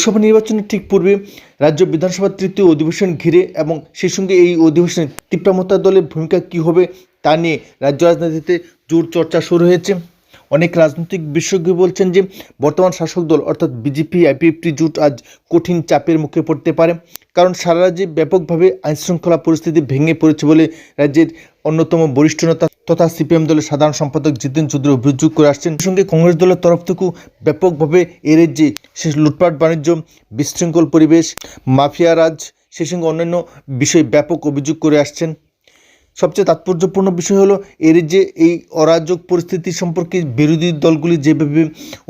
লোকসভা নির্বাচনের ঠিক পূর্বে রাজ্য বিধানসভার তৃতীয় অধিবেশন ঘিরে এবং সেই সঙ্গে এই অধিবেশনে তীব্রামতা দলের ভূমিকা কী হবে তা নিয়ে রাজ্য রাজনীতিতে জোর চর্চা শুরু হয়েছে। অনেক রাজনৈতিক বিশেষজ্ঞ বলছেন যে, বর্তমান শাসক দল অর্থাৎ বিজেপি, আইপিএফটি জোট আজ কঠিন চাপের মুখে পড়তে পারে। কারণ সারা রাজ্যে ব্যাপকভাবে আইনশৃঙ্খলা পরিস্থিতি ভেঙে পড়েছে বলে রাজ্যের অন্যতম বরিষ্ঠ নেতা তথা সিপিএম দলের সাধারণ সম্পাদক জিতেন চৌধুরী অভিযোগ করে আসছেন। সঙ্গে কংগ্রেস দলের তরফ থেকেও ব্যাপকভাবে এর যে সে লুটপাট, বাণিজ্য, বিশৃঙ্খল পরিবেশ, মাফিয়া রাজ সেই সঙ্গে অন্যান্য বিষয়ে ব্যাপক অভিযোগ করে আসছেন। সবচেয়ে তাৎপর্যপূর্ণ বিষয় হলো এর যে এই অরাজক পরিস্থিতি সম্পর্কে বিরোধী দলগুলি যেভাবে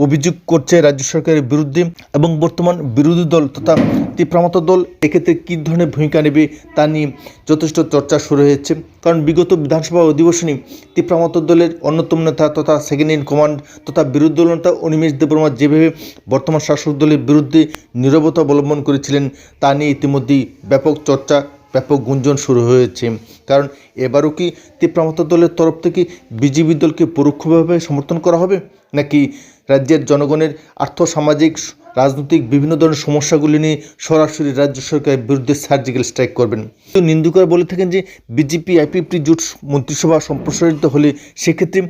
অভিযোগ করছে রাজ্য সরকারের বিরুদ্ধে এবং বর্তমান বিরোধী দল তথা তীব্রামত দল, এক্ষেত্রে কী ধরনের ভূমিকা নেবে তা নিয়ে যথেষ্ট চর্চা শুরু হয়েছে। কারণ বিগত বিধানসভা অধিবেশনে তীব্রামত দলের অন্যতম নেতা তথা সেকেন্ড ইন কমান্ড তথা বিরোধী দল নেতা অনিমেষ দেববর্মা যেভাবে বর্তমান শাসক দলের বিরুদ্ধে নীরবতা অবলম্বন করেছিলেন, তা নিয়ে ইতিমধ্যেই ব্যাপক চর্চা ব্যাপক গুঞ্জন শুরু হয়েছে। কারণ এবারও কি তীব্রামত দলের তরফ থেকে বিজেপি দলকে পরোক্ষভাবে সমর্থন করা হবে? নাকি রাজ্যের জনগণের আর্থসামাজিক রাজনৈতিক বিভিন্ন ধরনের সমস্যাগুলি নিয়ে সরাসরি রাজ্য সরকারের বিরুদ্ধে সার্জিক্যাল স্ট্রাইক করবেন? নিন্দুকরা বলে থাকেন যে বিজেপি, আইপিএফটি জোট মন্ত্রিসভা সম্প্রসারিত হলে সেক্ষেত্রে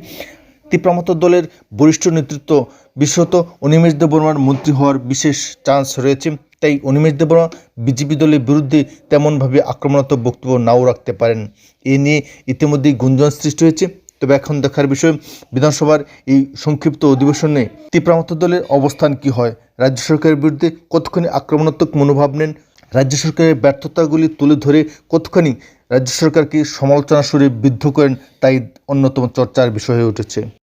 তীব্রামত দলের বরিষ্ঠ নেতৃত্ব বিশেষত অনিমেষ দেববর্মার মন্ত্রী হওয়ার বিশেষ চান্স রয়েছে। তাই অনিমেষ দেববর্মা বিজেপি দলের বিরুদ্ধে তেমনভাবে আক্রমণাত্মক বক্তব্য নাও রাখতে পারেন। এ নিয়ে ইতিমধ্যেই গুঞ্জন সৃষ্টি হয়েছে। তবে এখন দেখার বিষয়, বিধানসভার এই সংক্ষিপ্ত অধিবেশনে তীব্রামত দলের অবস্থান কি হয়? রাজ্য সরকারের বিরুদ্ধে কতখানি আক্রমণাত্মক মনোভাব নেন? রাজ্য সরকারের ব্যর্থতাগুলি তুলে ধরে কতখানি রাজ্য সরকারকে সমালোচনা সুরে বিদ্ধ করেন, তাই অন্যতম চর্চার বিষয় হয়ে উঠেছে।